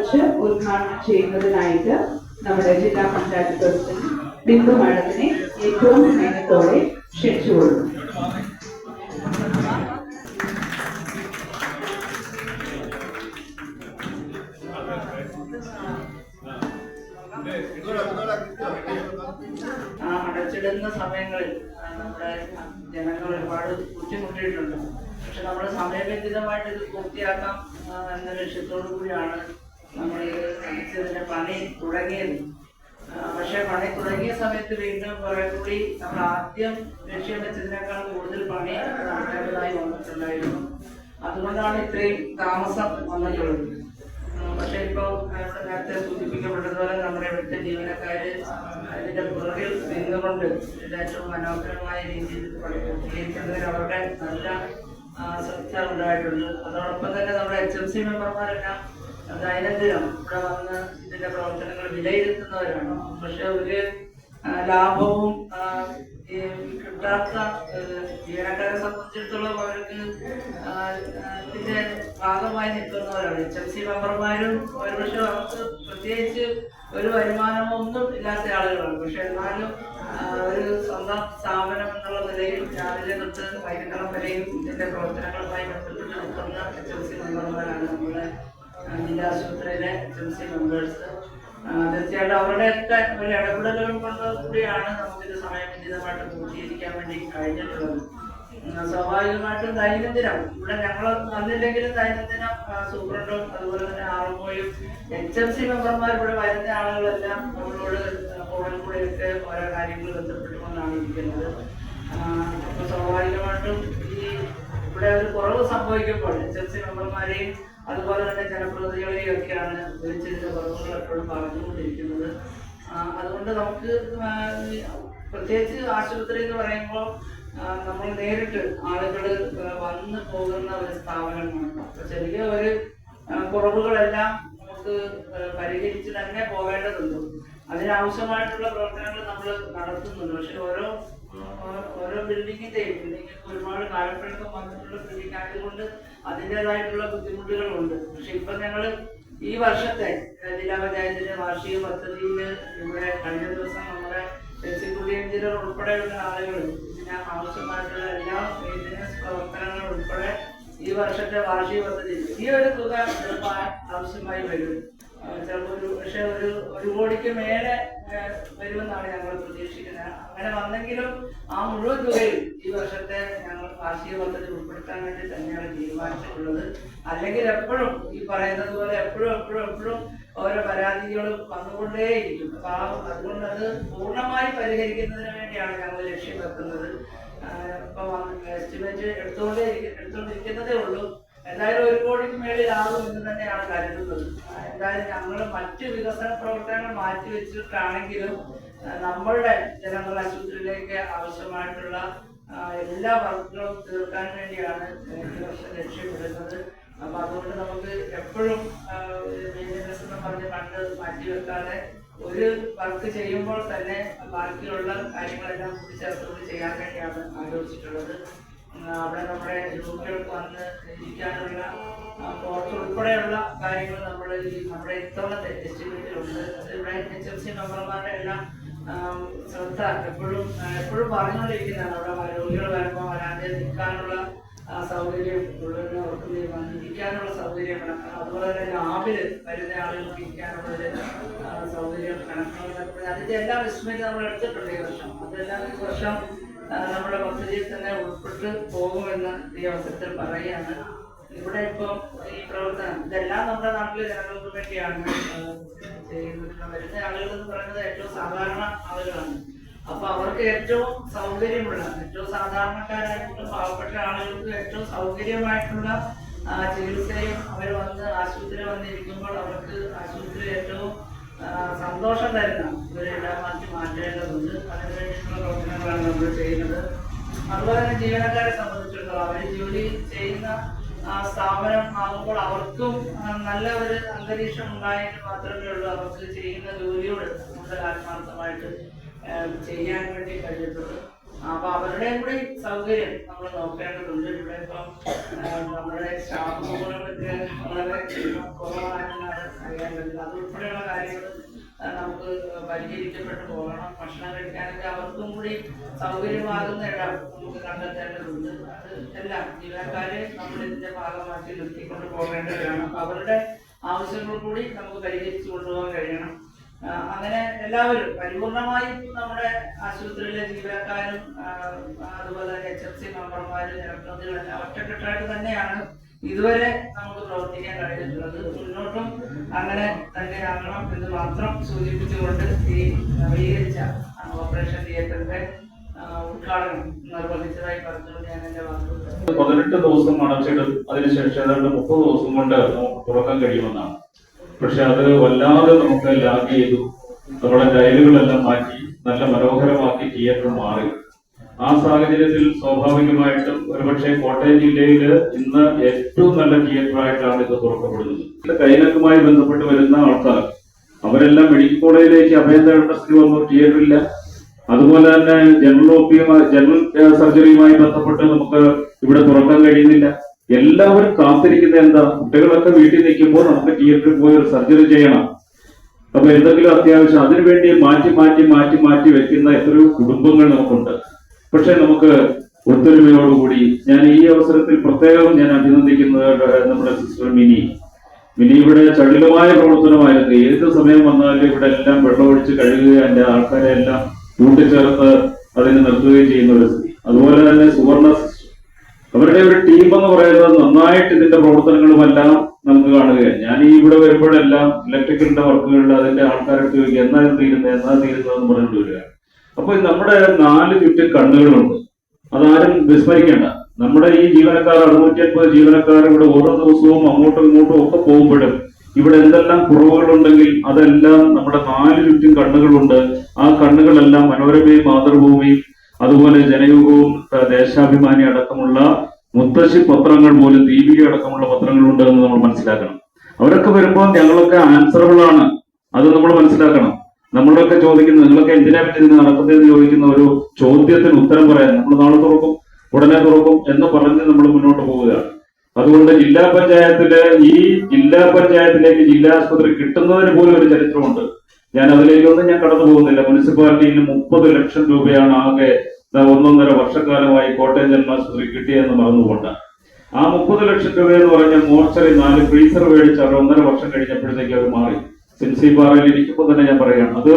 വെച്ച് ഉദ്ഘാടനം ചെയ്യുന്നതിനായിട്ട് നമ്മുടെ ജില്ലാ പഞ്ചായത്ത് പ്രസിഡന്റ് ബിന്ദു മാഡത്തിനെ ഏറ്റവും സ്നേഹത്തോടെ ആ അടച്ചിടുന്ന സമയങ്ങളിൽ നമ്മുടെ ജനങ്ങൾ ഒരുപാട് ബുദ്ധിമുട്ടിയിട്ടുണ്ട്. പക്ഷെ നമ്മൾ സമയബന്ധിതമായിട്ട് ഇത് പൂർത്തിയാക്കാം എന്ന ലക്ഷ്യത്തോടു കൂടിയാണ് നമ്മൾ തന്നെ പണി തുടങ്ങിയത്. പക്ഷെ പണി തുടങ്ങിയ സമയത്ത് വീണ്ടും കുറെ കൂടി നമ്മൾ ആദ്യം ലക്ഷ്യം വെച്ചതിനേക്കാൾ കൂടുതൽ പണി നടത്തേണ്ടതായി വന്നിട്ടുണ്ടായിരുന്നു. അതുകൊണ്ടാണ് ഇത്രയും താമസം വന്നിട്ടുള്ളത്. പക്ഷെ ഇപ്പൊ നേരത്തെ സൂചിപ്പിക്കപ്പെട്ടതുപോലെ നമ്മുടെ ഇവിടുത്തെ ജീവനക്കാര് അതിന്റെ പുറകിൽ നിന്നുകൊണ്ട് ഏറ്റവും മനോഹരമായ രീതിയിൽ പൂർത്തീകരിക്കുന്നതിന് അവരുടെ നല്ല ശ്രദ്ധ ഉണ്ടായിട്ടുണ്ട്. അതോടൊപ്പം തന്നെ നമ്മുടെ എച്ച് എം സി മെമ്പർമാരെല്ലാം ദൈനംദിനം ഇവിടെ വന്ന് ഇതിന്റെ പ്രവർത്തനങ്ങൾ വിലയിരുത്തുന്നവരാണ്. പക്ഷെ ഒരു ലാഭവും കിട്ടാത്ത ജീവനക്കാരെ സംബന്ധിച്ചിടത്തോളം അവർക്ക് ഇതിന്റെ ഭാഗമായി നിൽക്കുന്നവരാണ്. എച്ച് എം സി മെമ്പർമാരും ഒരുപക്ഷെ അവർക്ക് പ്രത്യേകിച്ച് ഒരു വരുമാനമോ ഒന്നും ഇല്ലാത്ത ആളുകളാണ്. പക്ഷെ എന്നാലും ഒരു സ്വന്തം സ്ഥാപനം എന്നുള്ള നിലയിൽ രാവിലെ തൊട്ട് വൈകുന്നേരം വരെയും ഇതിന്റെ പ്രവർത്തനങ്ങളുമായി ബന്ധപ്പെട്ട് നിൽക്കുന്ന എച്ച് എം സി മെമ്പർമാരാണ് നമ്മുടെ ജില്ലാ ആശുപത്രിയിലെ എമർജൻസി മെമ്പേഴ്സ്. തീർച്ചയായിട്ടും അവരുടെയൊക്കെ ഒരു ഇടപെടലുകൾ കൊണ്ട് കൂടിയാണ് നമുക്കിത് സമയബന്ധിതമായിട്ട് പൂർത്തീകരിക്കാൻ വേണ്ടി കഴിഞ്ഞിട്ടുള്ളത്. സ്വാഭാവികമായിട്ടും ദൈനംദിനം ഇവിടെ ഞങ്ങൾ വന്നില്ലെങ്കിലും ദൈനംദിനം സൂപ്രണ്ടും അതുപോലെ തന്നെ ആർമോയും എച്ച് എം സി മെമ്പർമാർ ഇവിടെ വരുന്ന ആളുകളെല്ലാം നമ്മളോട് ഫോണിൽ കൂടെയൊക്കെ ഓരോ കാര്യങ്ങൾ ബന്ധപ്പെട്ടുകൊണ്ടാണ് ഇരിക്കുന്നത്. അപ്പോൾ സ്വാഭാവികമായിട്ടും ഈ ഇവിടെ ഒരു കുറവ് സംഭവിക്കുമ്പോൾ എച്ച് എം സി മെമ്പർമാരെയും അതുപോലെ തന്നെ ജനപ്രതിനിധികളെയും ഒക്കെയാണ് വിളിച്ചതിന്റെ കുറവുകൾ എപ്പോഴും പറഞ്ഞുകൊണ്ടിരിക്കുന്നത്. അതുകൊണ്ട് നമുക്ക് പ്രത്യേകിച്ച് ആശുപത്രി എന്ന് പറയുമ്പോൾ നമ്മൾ നേരിട്ട് ആളുകൾ വന്ന് പോകുന്ന ഒരു സ്ഥാപനമാണ്. അപ്പൊ ചെറിയ ഒരു കുറവുകളെല്ലാം നമുക്ക് പരിഹരിച്ച് തന്നെ പോകേണ്ടതുണ്ട്. അതിനാവശ്യമായിട്ടുള്ള പ്രവർത്തനങ്ങൾ നമ്മൾ നടത്തുന്നുണ്ട്. പക്ഷെ ഓരോ ഓരോ ബിൽഡിങ്ങിന്റെയും ബിൽഡിംഗ് ഒരുപാട് കാലപ്പഴക്കം വന്നിട്ടുള്ള ബിൽഡിംഗ് ആയതുകൊണ്ട് അതിന്റെതായിട്ടുള്ള ബുദ്ധിമുട്ടുകളുണ്ട്. പക്ഷെ ഇപ്പൊ ഞങ്ങൾ ഈ വർഷത്തെ ജില്ലാ പഞ്ചായത്തിന്റെ വാർഷിക പദ്ധതിയിൽ ഇവിടെ കഴിഞ്ഞ ദിവസം നമ്മുടെ എക്സിക്യൂട്ടീവ് എഞ്ചിനീയർ ഉൾപ്പെടെയുള്ള ആളുകൾ ഇതിന് ആവശ്യമായിട്ടുള്ള എല്ലാ മെയിന്റനൻസ് പ്രവർത്തനങ്ങൾ ഉൾപ്പെടെ ഈ വർഷത്തെ വാർഷിക പദ്ധതി ഈ ഒരു തുക ആവശ്യമായി വരും. ചിലപ്പോൾ ഒരു പക്ഷെ ഒരു ഒരു കോടിക്ക് മേലെ വരുമെന്നാണ് ഞങ്ങൾ പ്രതീക്ഷിക്കുന്നത്. അങ്ങനെ വന്നെങ്കിലും ആ മുഴുവൻ തുകയും ഈ വർഷത്തെ ഞങ്ങൾ കാർഷിക പദ്ധതി ഉൾപ്പെടുത്താൻ വേണ്ടി തന്നെയാണ് തീരുമാനിച്ചിട്ടുള്ളത്. അല്ലെങ്കിൽ എപ്പോഴും ഈ പറയുന്നത് പോലെ എപ്പോഴും എപ്പോഴും എപ്പോഴും ഓരോ പരാതികളും വന്നുകൊണ്ടേയിരിക്കും. അപ്പൊ അതുകൊണ്ട് അത് പൂർണമായി പരിഹരിക്കുന്നതിന് വേണ്ടിയാണ് ഞങ്ങൾ ലക്ഷ്യം വെക്കുന്നത്. ഇപ്പൊ എസ്റ്റിമേറ്റ് എടുത്തുകൊണ്ടേ എടുത്തുകൊണ്ടിരിക്കുന്നതേ ഉള്ളൂ. എന്തായാലും ഒരു കോടിക്ക് മേളിലാകും എന്ന് തന്നെയാണ് കരുതുന്നത്. എന്തായാലും ഞങ്ങൾ മറ്റ് വികസന പ്രവർത്തനങ്ങൾ മാറ്റി വെച്ചിട്ടാണെങ്കിലും ആഹ് നമ്മളുടെ ജനറൽ ആശുപത്രിയിലേക്ക് ആവശ്യമായിട്ടുള്ള എല്ലാ വർക്കുകളും തീർക്കാൻ വേണ്ടിയാണ് ഈ വർഷം ലക്ഷ്യമിടുന്നത്. അപ്പൊ അതുകൊണ്ട് നമുക്ക് എപ്പോഴും മെയിന്റനൻസ് എന്ന് പറഞ്ഞ് കണ്ട് മാറ്റി വെക്കാതെ ഒരു വർക്ക് ചെയ്യുമ്പോൾ തന്നെ ബാക്കിയുള്ള കാര്യങ്ങളെല്ലാം കൂട്ടിച്ചേർത്തുകൊണ്ട് ചെയ്യാൻ വേണ്ടിയാണ് ആലോചിച്ചിട്ടുള്ളത്. അവിടെ നമ്മുടെ രോഗികൾക്ക് വന്ന് ഇരിക്കാനുള്ള ഉൾപ്പെടെയുള്ള കാര്യങ്ങൾ നമ്മൾ നമ്മുടെ ഇത്തവണത്തെ എസ്റ്റിമേറ്റിലുണ്ട് അത് എച്ച് എം സി മെമ്പർമാരുടെ എല്ലാം ശ്രദ്ധ എപ്പോഴും എപ്പോഴും പറഞ്ഞുകൊണ്ടിരിക്കുന്നതാണ്. അവിടെ രോഗികൾ വരുമ്പോൾ വരാതെ നിൽക്കാനുള്ള സൗകര്യം അവർക്ക് വന്നിരിക്കാനുള്ള സൗകര്യം അതുപോലെ തന്നെ ലാബിൽ വരുന്ന ആളുകൾക്ക് ഇരിക്കാനുള്ള ഒരു ആ, സൗകര്യം കണക്കാണ്. അതിന്റെ എല്ലാം എസ്റ്റിമേറ്റ് നമ്മൾ എടുത്തിട്ടുണ്ട് ഈ വർഷം. അതെല്ലാം ഈ വർഷം നമ്മുടെ പദ്ധതിയിൽ തന്നെ ഉൾപ്പെട്ട് പോകുമെന്ന് ഈ അവസരത്തിൽ പറയുകയാണ്. ഇവിടെ ഇപ്പം ഈ പ്രവർത്തനം ഇതെല്ലാം നമ്മുടെ നാട്ടിലെ ജനങ്ങൾക്ക് വേണ്ടിയാണ് വരുന്ന ആളുകൾ എന്ന് പറയുന്നത് ഏറ്റവും സാധാരണ ആളുകളാണ്. അപ്പൊ അവർക്ക് ഏറ്റവും സൗകര്യമുള്ള ഏറ്റവും സാധാരണക്കാരായിട്ടുള്ള പാവപ്പെട്ട ആളുകൾക്ക് ഏറ്റവും സൗകര്യമായിട്ടുള്ള ചികിത്സയും അവർ വന്ന് ആശുപത്രി വന്നിരിക്കുമ്പോൾ അവർക്ക് ആശുപത്രി ഏറ്റവും സന്തോഷം തരുന്ന. ഒരു ഇടമാക്കി മാറ്റേണ്ടതുണ്ട്. അതിനുവേണ്ടിയിട്ടുള്ള പ്രവർത്തനങ്ങളാണ് നമ്മൾ ചെയ്യുന്നത്. അതുപോലെ തന്നെ ജീവനക്കാരെ സംബന്ധിച്ചിടത്തോളം അവർ ജോലി ചെയ്യുന്ന സ്ഥാപനം ആകുമ്പോൾ അവർക്കും നല്ല ഒരു അന്തരീക്ഷം ഉണ്ടായെങ്കിൽ മാത്രമേ ഉള്ളൂ അവർക്ക് ചെയ്യുന്ന ജോലിയോട് കൂടുതൽ ആത്മാർത്ഥമായിട്ട് ചെയ്യാൻ വേണ്ടി കഴിയത്തുള്ളൂ അപ്പൊ അവരുടെയും കൂടി സൗകര്യം നമ്മൾ നോക്കേണ്ടതുണ്ട്. ഇവിടെ ഇപ്പം നമ്മുടെ നമ്മുടെ സ്റ്റാഫുകളൊക്കെ വളരെ കുറവാണെന്നാണ് അറിയാൻ പറ്റുന്നത് അതുൾപ്പെടെയുള്ള കാര്യങ്ങൾ നമുക്ക് പരിഹരിക്കപ്പെട്ടു പോകണം. ഭക്ഷണം കഴിക്കാനൊക്കെ അവർക്കും കൂടി സൗകര്യമാകുന്ന ഇടം നമുക്ക് കണ്ടെത്തേണ്ടതുണ്ട്. അത് എല്ലാം ജീവനക്കാരെ നമ്മൾ ഇതിന്റെ ഭാഗമാക്കി നിർത്തിക്കൊണ്ട് പോകേണ്ടവരാണ് അപ്പൊ അവരുടെ ആവശ്യങ്ങൾ കൂടി നമുക്ക് പരിഹരിച്ചു കൊണ്ടുപോകാൻ കഴിയണം. അങ്ങനെ എല്ലാവരും പരിപൂർണമായും നമ്മുടെ ആശുപത്രിയിലെ ജീവനക്കാരും അതുപോലെ എച്ച് എഫ് സി മെമ്പർമാരും ജനപ്രതിനിധികളെല്ലാം ഒറ്റക്കെട്ടായിട്ട് തന്നെയാണ് ഇതുവരെ നമുക്ക് പ്രവർത്തിക്കാൻ കഴിഞ്ഞിട്ടുള്ളത്. മുന്നോട്ടും അങ്ങനെ തന്നെയാകണം എന്ന് മാത്രം സൂചിപ്പിച്ചുകൊണ്ട് ഈ നവീകരിച്ച ഓപ്പറേഷൻ തിയേറ്ററിന്റെ ഞാൻ പതിനെട്ട് ദിവസം അടച്ചിടും. അതിനുശേഷം ഏതാണ്ട് മുപ്പത് ദിവസം കൊണ്ട് നമുക്ക് തുറക്കാൻ കഴിയുമെന്നാണ്. പക്ഷെ അത് വല്ലാതെ നമുക്ക് ലാഗ് ചെയ്തു. നമ്മുടെ ടൈലുകളെല്ലാം മാറ്റി നല്ല മനോഹരമാക്കി തിയേറ്റർ മാറി. ആ സാഹചര്യത്തിൽ സ്വാഭാവികമായിട്ടും ഒരുപക്ഷെ കോട്ടയം ജില്ലയിൽ ഇന്ന് ഏറ്റവും നല്ല തിയേറ്ററായിട്ടാണ് ഇത് തുറക്കപ്പെടുന്നത്. കൈനക്കുമായി ബന്ധപ്പെട്ട് വരുന്ന ആൾക്കാർ അവരെല്ലാം മെഡിക്കൽ കോളേജിലേക്ക് അഭയം തേടേണ്ട സ്ഥിതി വന്നു തിയേറ്ററില്ല. അതുപോലെ തന്നെ ജനറൽ ഒപ്പിയുമായി ജനറൽ സർജറിയുമായി ബന്ധപ്പെട്ട് നമുക്ക് ഇവിടെ തുറക്കാൻ കഴിയുന്നില്ല. എല്ലാവരും കാത്തിരിക്കുന്ന എന്താ? കുട്ടികളൊക്കെ വീട്ടിൽ നിൽക്കുമ്പോൾ നമുക്ക് തിയേറ്ററിൽ പോയി ഒരു സർജറി ചെയ്യണം. അപ്പൊ എന്തെങ്കിലും അത്യാവശ്യം അതിനുവേണ്ടി മാറ്റി മാറ്റി മാറ്റി മാറ്റി വെക്കുന്ന എത്രയോ കുടുംബങ്ങൾ നമുക്കുണ്ട്. പക്ഷെ നമുക്ക് ഒത്തൊരുമയോടുകൂടി ഞാൻ ഈ അവസരത്തിൽ പ്രത്യേകം ഞാൻ അഭിനന്ദിക്കുന്നത് നമ്മുടെ സിസ്റ്റർ മിനി. മിനി ഇവിടെ ചടുലമായ പ്രവർത്തനമായിരുന്നു. ഏത് സമയം വന്നാലും ഇവിടെ എല്ലാം വെള്ളമൊഴിച്ച് കഴുകുക എന്റെ ആൾക്കാരെ എല്ലാം കൂട്ടിച്ചേർത്ത് അതിനെ നിർത്തുകയും ചെയ്യുന്ന ഒരു സ്ഥിതി. അതുപോലെ തന്നെ സുവർണ അവരുടെ ഒരു ടീം എന്ന് പറയുന്നത് നന്നായിട്ട് ഇതിന്റെ പ്രവർത്തനങ്ങളുമെല്ലാം നമുക്ക് കാണുകയാണ്. ഞാൻ ഈ ഇവിടെ വരുമ്പോഴെല്ലാം ഇലക്ട്രിക്കലിന്റെ വർക്കുകളിൽ അതിന്റെ ആൾക്കാരൊക്കെ ചോദിക്കുക എന്നാ തീരുന്നത് എന്നാ തീരുന്നത് എന്ന് പറഞ്ഞിട്ട് വരിക. അപ്പൊ നമ്മുടെ നാല് ചുറ്റും കണ്ണുകളുണ്ട്. അതാരും വിസ്മരിക്കേണ്ട. നമ്മുടെ ഈ ജീവനക്കാർ അറുന്നൂറ്റി അൻപത് ജീവനക്കാർ ഇവിടെ ഓരോ ദിവസവും അങ്ങോട്ടും ഇങ്ങോട്ടും ഒക്കെ പോകുമ്പോഴും ഇവിടെ എന്തെല്ലാം കുറവുകളുണ്ടെങ്കിൽ അതെല്ലാം നമ്മുടെ നാല് ചുറ്റും കണ്ണുകളുണ്ട്. ആ കണ്ണുകളെല്ലാം മനോരമയും മാതൃഭൂമിയും അതുപോലെ ജനയുഗവും ദേശാഭിമാനി അടക്കമുള്ള മുത്തശ്ശി പത്രങ്ങൾ പോലും ദീപിക അടക്കമുള്ള പത്രങ്ങളുണ്ട് എന്ന് നമ്മൾ മനസ്സിലാക്കണം. അവരൊക്കെ വരുമ്പോൾ ഞങ്ങളൊക്കെ ആൻസറബിൾ ആണ്. അത് നമ്മൾ മനസ്സിലാക്കണം. നമ്മളൊക്കെ ചോദിക്കുന്നത് നിങ്ങളൊക്കെ എന്തിനാ പറ്റി ഇത് നടക്കുന്നതെന്ന് ചോദിക്കുന്ന ഒരു ചോദ്യത്തിന് ഉത്തരം പറയാൻ നമ്മൾ നാളെ തുറക്കും ഉടനെ തുറക്കും എന്ന് പറഞ്ഞ് നമ്മൾ മുന്നോട്ട് പോവുകയാണ്. അതുകൊണ്ട് ജില്ലാ പഞ്ചായത്തിലെ ഈ ജില്ലാ പഞ്ചായത്തിലേക്ക് ജില്ലാ ആശുപത്രി കിട്ടുന്നതിന് പോലും ഒരു ചരിത്രമുണ്ട്. ഞാൻ അതിലേക്കൊന്നും ഞാൻ കടന്നു പോകുന്നില്ല മുനിസിപ്പാലിറ്റിയിൽ മുപ്പത് ലക്ഷം രൂപയാണ് ആകെ ഒന്നൊന്നര വർഷക്കാലമായി കോട്ടയം ജന്മാശുപത്രി കിട്ടിയെന്ന് മറന്നുകൊണ്ട് ആ മുപ്പത് ലക്ഷം രൂപ എന്ന് പറഞ്ഞ മോർച്ചറി നാല് ഫ്രീസർ മേടിച്ച് അവർ ഒന്നര വർഷം കഴിഞ്ഞപ്പോഴത്തേക്ക് അവർ മാറി. സിൻസി പാറയിൽ ഇരിക്കുമ്പോൾ തന്നെ ഞാൻ പറയാം അത്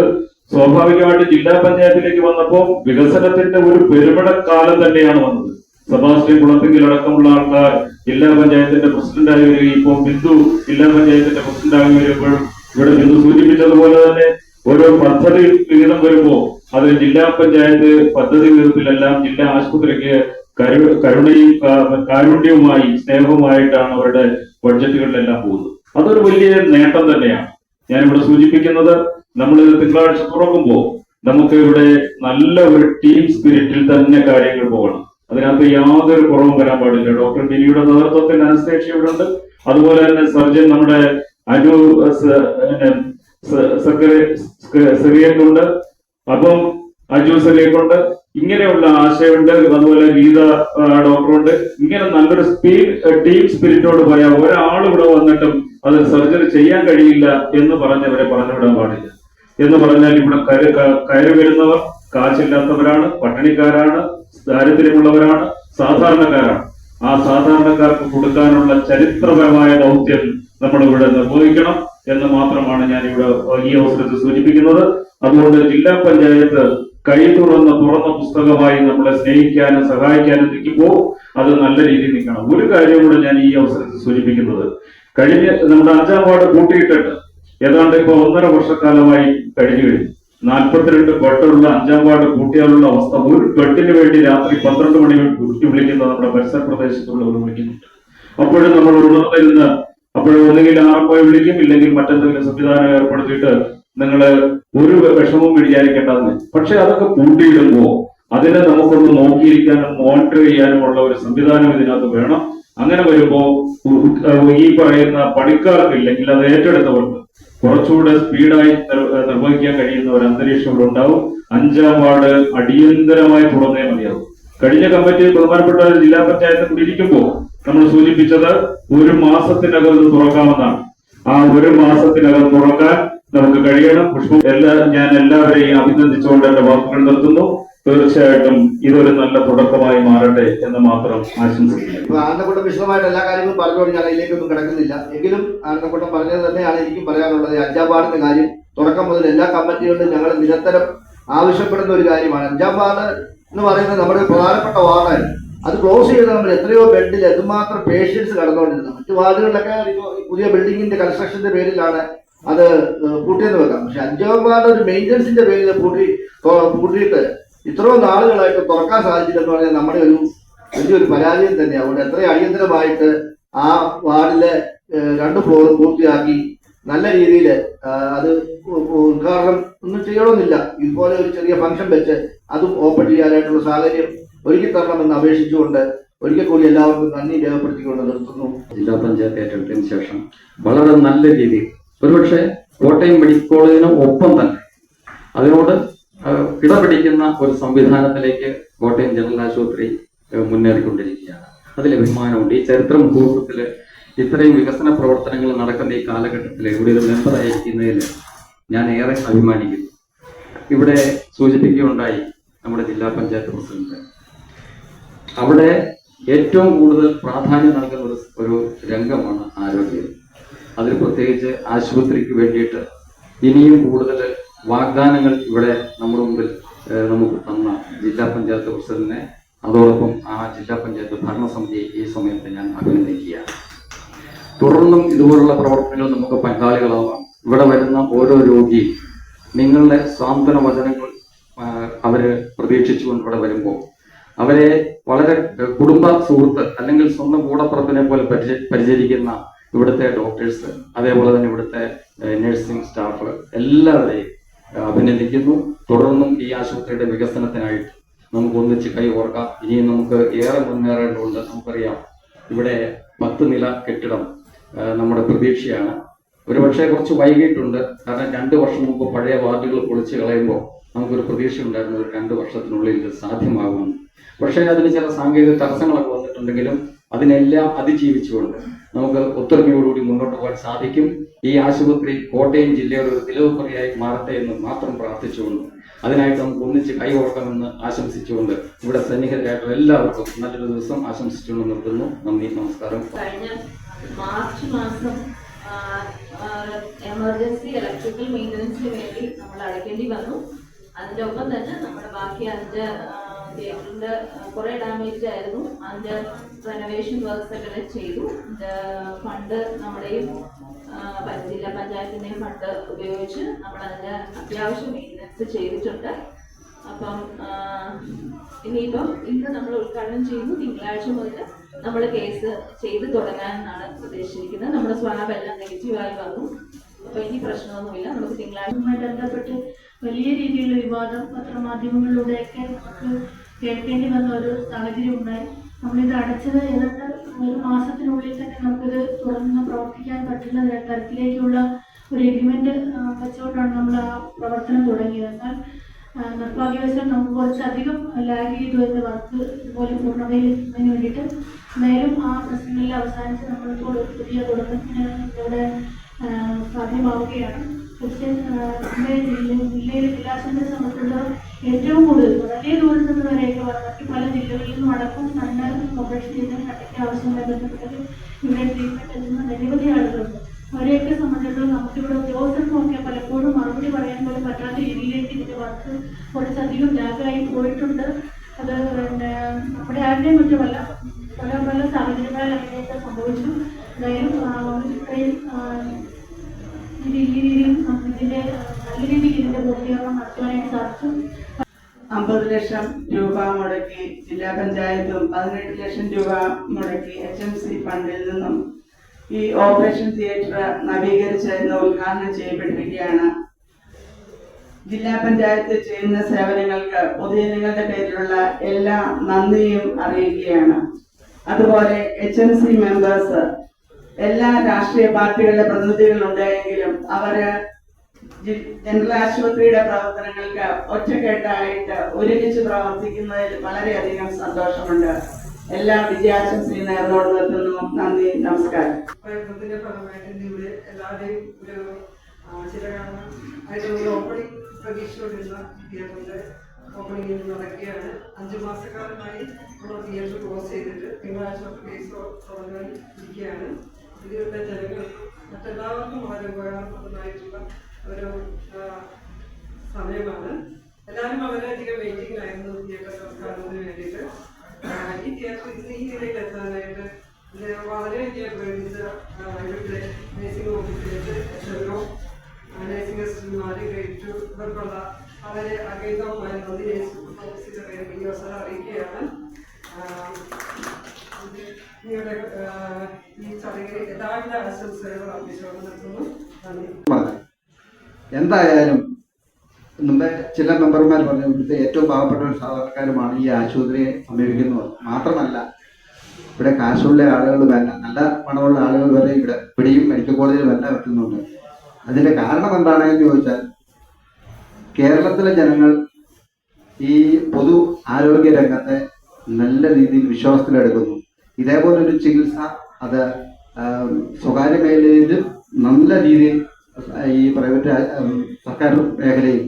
സ്വാഭാവികമായിട്ട് ജില്ലാ പഞ്ചായത്തിലേക്ക് വന്നപ്പോൾ വികസനത്തിന്റെ ഒരു പെരുമിടക്കാലം തന്നെയാണ് വന്നത്. സെബാസ്റ്റ്യൻ കുളത്തിങ്കിൽ അടക്കമുള്ള ആൾക്കാർ ജില്ലാ പഞ്ചായത്തിന്റെ പ്രസിഡന്റായി വരികയും ഇപ്പോൾ ബിന്ദു ജില്ലാ പഞ്ചായത്തിന്റെ പ്രസിഡന്റായി വരുമ്പോഴും ഇവിടെ ബിന്ദു സൂചിപ്പിച്ചതുപോലെ തന്നെ ഓരോ പദ്ധതി വിഹിതം വരുമ്പോ അത് ജില്ലാ പഞ്ചായത്ത് പദ്ധതി വിഹിതത്തിലെല്ലാം ജില്ലാ ആശുപത്രിക്ക് കരു കരുണയും കാരുണ്യവുമായി സ്നേഹവുമായിട്ടാണ് അവരുടെ ബഡ്ജറ്റുകളിലെല്ലാം പോകുന്നത് അതൊരു വലിയ നേട്ടം തന്നെയാണ് ഞാനിവിടെ സൂചിപ്പിക്കുന്നത് നമ്മൾ തിങ്കളാഴ്ച തുറക്കുമ്പോൾ നമുക്ക് ഇവിടെ നല്ല ഒരു ടീം സ്പിരിറ്റിൽ തന്നെ കാര്യങ്ങൾ പോകണം അതിനകത്ത് യാതൊരു കുറവും വരാൻ പാടില്ല ഡോക്ടർ മിനിയുടെ നേതൃത്വത്തിൽ അനസ്തേക്ഷ ഇവിടെ ഉണ്ട് അതുപോലെ തന്നെ സർജൻ നമ്മുടെ അനു സെക്രട്ടറി സെറിയക്കുണ്ട് അപ്പം അജു കൊണ്ട് ഇങ്ങനെയുള്ള ആശയമുണ്ട് അതുപോലെ ഗീത ഡോക്ടറുണ്ട്. ഇങ്ങനെ നല്ലൊരു സ്പീഡ് ടീം സ്പിരിറ്റോട് പറയാം ഒരാൾ ഇവിടെ വന്നിട്ടും അത് സർജറി ചെയ്യാൻ കഴിയില്ല എന്ന് പറഞ്ഞവരെ പറഞ്ഞുവിടാൻ പാടില്ല. എന്ന് പറഞ്ഞാൽ ഇവിടെ കയറി കയറി വരുന്നവർ കാശില്ലാത്തവരാണ് പട്ടിണിക്കാരാണ് ദാരിദ്ര്യമുള്ളവരാണ് സാധാരണക്കാരാണ്. ആ സാധാരണക്കാർക്ക് കൊടുക്കാനുള്ള ചരിത്രപരമായ ദൗത്യം നമ്മൾ ഇവിടെ നിർവഹിക്കണം. എന്ന് മാത്രമാണ് ഞാൻ ഇവിടെ ഈ അവസരത്തിൽ സൂചിപ്പിക്കുന്നത്. അതുകൊണ്ട് ജില്ലാ പഞ്ചായത്ത് കൈ തുറന്ന തുറന്ന പുസ്തകമായി നമ്മളെ സ്നേഹിക്കാനും സഹായിക്കാനും നിൽക്കുമ്പോൾ അത് നല്ല രീതിയിൽ നിൽക്കണം. ഒരു കാര്യം കൂടെ ഞാൻ ഈ അവസരത്തിൽ സൂചിപ്പിക്കുന്നത്. കഴിഞ്ഞ നമ്മുടെ അഞ്ചാം വാർഡ് കൂട്ടിയിട്ടിട്ട് ഏതാണ്ട് ഇപ്പൊ ഒന്നര വർഷക്കാലമായി കഴിഞ്ഞു കഴിഞ്ഞു. നാൽപ്പത്തിരണ്ട് ബെഡുള്ള അഞ്ചാം വാർഡ് കൂട്ടിയാലുള്ള അവസ്ഥ ഒരു ബെഡിന് വേണ്ടി രാത്രി പന്ത്രണ്ട് മണി വിളിക്കുന്ന നമ്മുടെ പരിസര പ്രദേശത്തുള്ളവർ വിളിക്കുന്നുണ്ട്. അപ്പോഴും നമ്മൾ ഉണർന്നിരുന്ന് അപ്പോഴും ഒന്നുകിൽ ആർപ്പോയി വിളിക്കും ഇല്ലെങ്കിൽ മറ്റെന്തെങ്കിലും സംവിധാനം ഏർപ്പെടുത്തിയിട്ട് നിങ്ങൾ ഒരു വിഷമവും വിചാരിക്കേണ്ടതെന്ന് പക്ഷെ അതൊക്കെ കൂട്ടിയിടുമ്പോ അതിനെ നമുക്കൊന്ന് നോക്കിയിരിക്കാനും മോണിറ്റർ ചെയ്യാനുമുള്ള ഒരു സംവിധാനം ഇതിനകത്ത് വേണം. അങ്ങനെ വരുമ്പോ ഉ- ഉ- ഈ പറയുന്ന പണിക്കാർക്ക് ഇല്ലെങ്കിൽ അത് ഏറ്റെടുത്തവർക്ക് കുറച്ചുകൂടെ സ്പീഡായി നിർവഹിക്കാൻ കഴിയുന്ന ഒരു അന്തരീക്ഷം ഇവിടെ ഉണ്ടാവും. അഞ്ചാം വാർഡ് അടിയന്തരമായി തുറന്നേ മതിയാവും. കഴിഞ്ഞ കമ്മിറ്റി ബഹുമാനപ്പെട്ട ജില്ലാ പഞ്ചായത്ത് കൂടിയിരിക്കുമ്പോൾ നമ്മൾ സൂചിപ്പിച്ചത് ഒരു മാസത്തിനകം ഇത് തുറക്കാമെന്നാണ്. ആ ഒരു മാസത്തിനകം തുറക്കാൻ നമുക്ക് കഴിയണം. പുഷ്പം എല്ലാ ഞാൻ എല്ലാവരെയും അഭിനന്ദിച്ചുകൊണ്ട് എന്റെ വാക്കുകൾ നിർത്തുന്നു. തീർച്ചയായിട്ടും ഇതൊരു നല്ല തുടക്കമായി മാറട്ടെ എന്ന് മാത്രം ആശംസിക്കുന്നു. ആനന്ദക്കൂട്ടം വിശദമായിട്ട് എല്ലാ കാര്യങ്ങളും പറഞ്ഞുകൊണ്ട് ഞാൻ അതിലേക്കൊന്നും കിടക്കുന്നില്ല. എങ്കിലും ആനന്ദക്കൂട്ടം പറഞ്ഞത് തന്നെയാണ് എനിക്കും പറയാനുള്ളത്. അഞ്ചാം വാർഡിന്റെ കാര്യം തുടക്കം മുതൽ എല്ലാ കമ്മിറ്റികളിലും ഞങ്ങൾ നിരന്തരം ആവശ്യപ്പെടുന്ന ഒരു കാര്യമാണ്. അഞ്ചാം വാർഡ് എന്ന് പറയുന്നത് നമ്മുടെ പ്രധാനപ്പെട്ട വാർഡാണ് അത് ക്ലോസ് ചെയ്ത് നമ്മൾ എത്രയോ ബെഡിൽ എന്തുമാത്രം പേഷ്യൻസ് കടന്നുകൊണ്ടിരുന്നത് മറ്റു വാർഡുകളിലൊക്കെ പുതിയ ബിൽഡിങ്ങിന്റെ കൺസ്ട്രക്ഷന്റെ പേരിലാണ് അത് പൂട്ടിയെന്ന് വെക്കാം. പക്ഷെ അഞ്ചാം വാർഡ് ഒരു മെയിന്റനൻസിന്റെ പേരിൽ പൂട്ടി പൂട്ടിയിട്ട് ഇത്രയും നാളുകളായിട്ട് തുറക്കാൻ സാധിച്ചില്ലെന്ന് പറഞ്ഞാൽ നമ്മുടെ ഒരു വലിയൊരു പരാജയം തന്നെയാണ്. അതുകൊണ്ട് എത്രയും അടിയന്തരമായിട്ട് ആ വാർഡിലെ രണ്ട് ഫ്ലോറും പൂർത്തിയാക്കി നല്ല രീതിയിൽ അത് ഉദ്ഘാടനം ഒന്നും ചെയ്യണമെന്നില്ല. ഇതുപോലെ ഒരു ചെറിയ ഫംഗ്ഷൻ വെച്ച് അതും ഓപ്പൺ ചെയ്യാനായിട്ടുള്ള സാഹചര്യം ഒരുക്കി തരണമെന്ന് അപേക്ഷിച്ചുകൊണ്ട് ഒരിക്കൽ കൂടി എല്ലാവർക്കും നന്ദി രേഖപ്പെടുത്തിക്കൊണ്ട് നിർത്തുന്നു. ജില്ലാ പഞ്ചായത്ത് ഏറ്റെടുത്തതിന് ശേഷം വളരെ നല്ല രീതിയിൽ ഒരുപക്ഷെ കോട്ടയം മെഡിക്കൽ കോളേജിന് ഒപ്പം തന്നെ അതിനോട് ആ, കിടപിടിക്കുന്ന ഒരു സംവിധാനത്തിലേക്ക് കോട്ടയം ജനറൽ ആശുപത്രി മുന്നേറിക്കൊണ്ടിരിക്കുകയാണ്. അതിൽ അഭിമാനമുണ്ട്. ഈ ചരിത്ര മുഹൂർത്തത്തിൽ ഇത്രയും വികസന പ്രവർത്തനങ്ങൾ നടക്കുന്ന ഈ കാലഘട്ടത്തിൽ ഇവിടെ ഒരു മെമ്പർ അയക്കുന്നതിൽ ഞാൻ ഏറെ അഭിമാനിക്കുന്നു. ഇവിടെ സൂചിപ്പിക്കുകയുണ്ടായി നമ്മുടെ ജില്ലാ പഞ്ചായത്ത് പ്രസിഡന്റ്. അവിടെ ഏറ്റവും കൂടുതൽ പ്രാധാന്യം നൽകുന്ന ഒരു ഒരു രംഗമാണ് ആരോഗ്യം. അതിൽ പ്രത്യേകിച്ച് ആശുപത്രിക്ക് വേണ്ടിയിട്ട് ഇനിയും കൂടുതൽ വാഗ്ദാനങ്ങൾ ഇവിടെ നമ്മുടെ മുമ്പിൽ നമുക്ക് തന്ന ജില്ലാ പഞ്ചായത്ത് പ്രസിഡന്റിനെ അതോടൊപ്പം ആ ജില്ലാ പഞ്ചായത്ത് ഭരണസമിതിയെ ഈ സമയത്ത് ഞാൻ അഭിനന്ദിക്കുകയാണ്. തുടർന്നും ഇതുപോലുള്ള പ്രവർത്തനങ്ങൾ നമുക്ക് പങ്കാളികളാവാം. ഇവിടെ വരുന്ന ഓരോ രോഗിയും നിങ്ങളുടെ സാന്ത്വന വചനങ്ങൾ അവർ പ്രതീക്ഷിച്ചുകൊണ്ട് ഇവിടെ വരുമ്പോൾ അവരെ വളരെ കുടുംബ സുഹൃത്ത് അല്ലെങ്കിൽ സ്വന്തം കൂടപ്പുറത്തിനെ പോലെ പരിച പരിചരിക്കുന്ന ഇവിടുത്തെ ഡോക്ടേഴ്സ് അതേപോലെ തന്നെ ഇവിടുത്തെ നഴ്സിംഗ് സ്റ്റാഫ് എല്ലാവരെയും അഭിനന്ദിക്കുന്നു. തുടർന്നും ഈ ആശുപത്രിയുടെ വികസനത്തിനായിട്ട് നമുക്ക് ഒന്നിച്ച് കൈ ഓർക്കാം. ഇനിയും നമുക്ക് ഏറെ മുന്നേറേണ്ടതുണ്ട് നമുക്കറിയാം. ഇവിടെ പത്ത് നില കെട്ടിടം നമ്മുടെ പ്രതീക്ഷയാണ്. ഒരുപക്ഷെ കുറച്ച് വൈകിട്ടുണ്ട് കാരണം രണ്ട് വർഷം മുമ്പ് പഴയ വാർഡുകൾ പൊളിച്ച് കളയുമ്പോൾ നമുക്കൊരു പ്രതീക്ഷ ഉണ്ടായിരുന്നു രണ്ട് വർഷത്തിനുള്ളിൽ ഇത് സാധ്യമാകും പക്ഷേ അതിന് ചില സാങ്കേതിക തടസ്സങ്ങളൊക്കെ വന്നിട്ടുണ്ടെങ്കിലും അതിനെല്ലാം അതിജീവിച്ചുകൊണ്ട് നമുക്ക് ഒത്തൊരുമയോടുകൂടി മുന്നോട്ട് പോകാൻ സാധിക്കും. ഈ ആശുപത്രി കോട്ടയം ജില്ലയുടെ ഒരു നിലവുപറിയായി മാറട്ടെ എന്ന് മാത്രം പ്രാർത്ഥിച്ചുകൊണ്ട് അതിനായിട്ട് നമുക്ക് ഒന്നിച്ച് കൈകോർക്കാമെന്ന് ആശംസിച്ചുകൊണ്ട് ഇവിടെ സന്നിഹിതരായിട്ടുള്ള എല്ലാവർക്കും നല്ലൊരു ദിവസം ആശംസിച്ചുകൊണ്ട് നിർത്തുന്നു. നന്ദി നമസ്കാരം. കഴിഞ്ഞ മാർച്ച് മാസം എമർജൻസി ഇലക്ട്രിക്കൽ മെയിന്റനൻസിന് വേണ്ടി നമ്മൾ അടയ്ക്കേണ്ടി വന്നു. അതിന്റെ ഒപ്പം തന്നെ നമ്മുടെ ബാക്കി തിയേറ്ററിന്റെ കുറേ ഡാമേജ് ആയിരുന്നു. അതിന്റെ റെനോവേഷൻ വർക്ക്സ് ഒക്കെ ചെയ്തു. ഫണ്ട് നമ്മുടെയും ജില്ലാ പഞ്ചായത്തിന്റെയും ഫണ്ട് ഉപയോഗിച്ച് നമ്മൾ അതിന്റെ അത്യാവശ്യം മെയിന്റനൻസ് ചെയ്തിട്ടുണ്ട്. അപ്പം ഇനിയിപ്പം ഇന്ന് നമ്മൾ ഉദ്ഘാടനം ചെയ്യുന്നു. തിങ്കളാഴ്ച മുതൽ നമ്മൾ കേസ് ചെയ്ത് തുടങ്ങാനാണ് ഉദ്ദേശിച്ചിരിക്കുന്നത്. നമ്മുടെ സ്വാബ് എല്ലാം നെഗറ്റീവായി വന്നു. അപ്പൊ ഇനി പ്രശ്നമൊന്നുമില്ല. നമുക്ക് തിങ്കളാഴ്ച ബന്ധപ്പെട്ട് വലിയ രീതിയിലുള്ള വിവാദം പത്രമാധ്യമങ്ങളിലൂടെയൊക്കെ നമുക്ക് കേൾക്കേണ്ടി വന്ന ഒരു സാഹചര്യം ഉണ്ടായി. നമ്മളിത് അടച്ചത് ഏതാണ്ട് ഒരു മാസത്തിനുള്ളിൽ തന്നെ നമുക്കിത് തുറന്ന് പ്രവർത്തിക്കാൻ പറ്റുന്ന തരത്തിലേക്കുള്ള ഒരു എഗ്രിമെന്റ് വെച്ചുകൊണ്ടാണ് നമ്മൾ ആ പ്രവർത്തനം തുടങ്ങിയത്. എന്നാൽ നിർഭാഗ്യവശം നമുക്ക് കുറച്ചധികം ലാഗ് ചെയ്തു എന്ന വർക്ക് ഇതുപോലെ പൂർണതയിൽ എത്തുന്നതിന് വേണ്ടിയിട്ട് എന്തായാലും ആ പ്രശ്നങ്ങളിൽ അവസാനിച്ച് നമ്മളിപ്പോൾ പുതിയ തുടക്കത്തിന് ഇവിടെ സാധ്യമാവുകയാണ്. പക്ഷേ നമ്മുടെ ജില്ല- ജില്ലയിലെ ജില്ലാശാസ്ത്ര സംബന്ധിച്ചിടത്തോളം ഏറ്റവും കൂടുതൽ വളരെ ദൂരത്ത് നിന്ന് വരെയൊക്കെ പല ജില്ലകളിലും അടക്കം കണ്ണ് ഓപ്പറേഷൻ ചെയ്തതിന് കണ്ണിന്റെ ആവശ്യമായി ബന്ധപ്പെട്ട് ഇവിടെ ട്രീറ്റ്മെന്റ് എത്തുന്ന നിരവധി ആളുകളുണ്ട്. അവരെയൊക്കെ സംബന്ധിച്ചിടത്തോളം നമുക്കിവിടെ പലപ്പോഴും മറുപടി പറയാൻ പോലും പറ്റാത്ത രീതിയിലേക്ക് ഇതിന്റെ വർക്ക് കുറച്ചധികം ലാഗായി പോയിട്ടുണ്ട്. അത് പിന്നെ നമ്മുടെ ആരുടെയും കുറ്റമല്ല പഞ്ചായത്തും പതിനെട്ട് ലക്ഷം രൂപ മുടക്കി എച്ച് എം സി ഫണ്ടിൽ നിന്നും ഈ ഓപ്പറേഷൻ തിയേറ്റർ നവീകരിച്ച് ഇന്ന് ഉദ്ഘാടനം ചെയ്യപ്പെട്ടിരിക്കുകയാണ്. ജില്ലാ പഞ്ചായത്ത് ചെയ്യുന്ന സേവനങ്ങൾക്ക് പൊതുജനങ്ങളുടെ പേരിലുള്ള എല്ലാ നന്ദിയും അറിയിക്കുകയാണ്. അതുപോലെ എച്ച് എം സി മെമ്പേഴ്സ് എല്ലാ രാഷ്ട്രീയ പാർട്ടികളുടെ പ്രതിനിധികളുണ്ടെങ്കിലും അവർ ജനറൽ ആശുപത്രിയുടെ പ്രവർത്തനങ്ങൾക്ക് ഒറ്റക്കെട്ടായിട്ട് ഒരുമിച്ച് പ്രവർത്തിക്കുന്നതിൽ വളരെയധികം സന്തോഷമുണ്ട്. എല്ലാ വിജയാശംസയും നേർന്നോട് നിർത്തുന്നു. നന്ദി നമസ്കാരം. പ്രയത്നത്തിന്റെ ഇവിടെ ഓപ്പണിംഗ് നടക്കുകയാണ്. അഞ്ചു മാസക്കാലമായി നമ്മൾ തിയേറ്റർ ക്ലോസ് ചെയ്തിട്ട് തിങ്കളാഴ്ച ഇരിക്കുകയാണ്. ഇതിലുള്ള ജനങ്ങൾക്കും മറ്റെല്ലാവർക്കും വളരെ ഉപകാരപ്രദമായിട്ടുള്ള ഒരു സമയമാണ്. എല്ലാവരും വളരെയധികം വെയിറ്റിംഗിലായിരുന്നു തിയേറ്റർ സംസ്കാരത്തിന് വേണ്ടിയിട്ട്. ഈ തിയേറ്റർ ഈ നിലയിൽ എത്താനായിട്ട് ഇത് വളരെയധികം പ്രേരിച്ച ഇവിടുത്തെ നേഴ്സിംഗ് ഓഫീസിലേക്ക് നേഴ്സിംഗ് അസിസ്റ്റന്റുമാർ ഗ്രേറ്റ് ഇവർക്കുള്ള വളരെ അഗൈതമായ നന്ദി നേഴ്സിംഗ് ഓഫീസിലെ ഈ അവസരം അറിയിക്കുകയാണ്. നിങ്ങളുടെ ഈ ചടങ്ങിൽ എല്ലാവിധ ആശംസകളും അർപ്പിച്ചുകൊണ്ട് നിർത്തുന്നു നന്ദി. എന്തായാലും നമ്മുടെ ചില മെമ്പർമാർ പറഞ്ഞു ഇവിടുത്തെ ഏറ്റവും പാവപ്പെട്ട സാധാരണക്കാരുമാണ് ഈ ആശുപത്രിയെ സമീപിക്കുന്നത്. മാത്രമല്ല ഇവിടെ കാശുള്ള ആളുകൾ വല്ല നല്ല പണമുള്ള ആളുകൾ വരെ ഇവിടെ ഇവിടെയും മെഡിക്കൽ കോളേജിൽ വല്ല എത്തുന്നുണ്ട്. അതിന്റെ കാരണം എന്താണെന്ന് ചോദിച്ചാൽ കേരളത്തിലെ ജനങ്ങൾ ഈ പൊതു ആരോഗ്യ രംഗത്തെ നല്ല രീതിയിൽ വിശ്വാസത്തിലെടുക്കുന്നു. ഇതേപോലൊരു ചികിത്സ അത് സ്വകാര്യ മേഖലയിലും നല്ല രീതിയിൽ ഈ പ്രൈവറ്റ് സർക്കാർ മേഖലയിൽ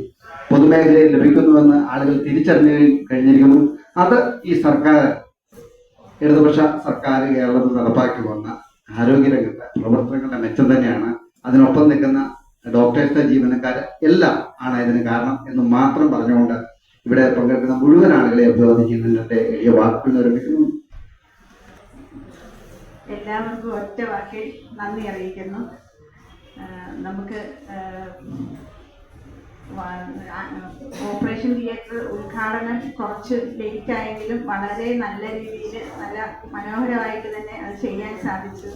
പൊതുമേഖലയിൽ ലഭിക്കുന്നുവെന്ന് ആളുകൾ തിരിച്ചറിഞ്ഞു കഴി- കഴിഞ്ഞിരിക്കുന്നു. അത് ഈ സർക്കാർ ഇടതുപക്ഷ സർക്കാർ കേരളത്തിൽ നടപ്പാക്കി വന്ന ആരോഗ്യരംഗത്തെ പ്രവർത്തനങ്ങളുടെ മെച്ചം തന്നെയാണ്. അതിനൊപ്പം നിൽക്കുന്ന ഡോക്ടേഴ്സ് ജീവനക്കാർ എല്ലാം ആണ് ഇതിന് കാരണം എന്ന് മാത്രം പറഞ്ഞുകൊണ്ട് ഇവിടെ പങ്കെടുക്കുന്ന മുഴുവൻ ആളുകളെ അഭിവാദിക്കുന്നതിന്റെ എളിയ വാക്കുകൾ നിർമ്മിക്കുന്നു എല്ലാവർക്കും ഒറ്റ വാക്കിൽ നന്ദി അറിയിക്കുന്നു. നമുക്ക് ഓപ്പറേഷൻ തിയേറ്റർ ഉദ്ഘാടനം കുറച്ച് ലേറ്റ് ആയെങ്കിലും വളരെ നല്ല രീതിയിൽ നല്ല മനോഹരമായിട്ട് തന്നെ അത് ചെയ്യാൻ സാധിച്ചു.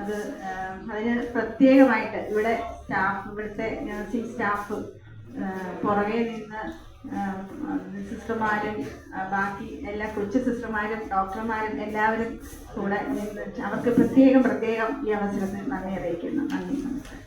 അത് അതിന് പ്രത്യേകമായിട്ട് ഇവിടെ സ്റ്റാഫ് ഇവിടുത്തെ നഴ്സിംഗ് സ്റ്റാഫ് പുറകെ നിന്ന് സിസ്റ്റർമാരും ബാക്കി എല്ലാ കൊച്ചു സിസ്റ്റർമാരും ഡോക്ടർമാരും എല്ലാവരും കൂടെ അവർക്ക് പ്രത്യേകം പ്രത്യേകം ഈ അവസരത്തിൽ നന്ദി അറിയിക്കുന്നു. നന്ദി നമസ്കാരം.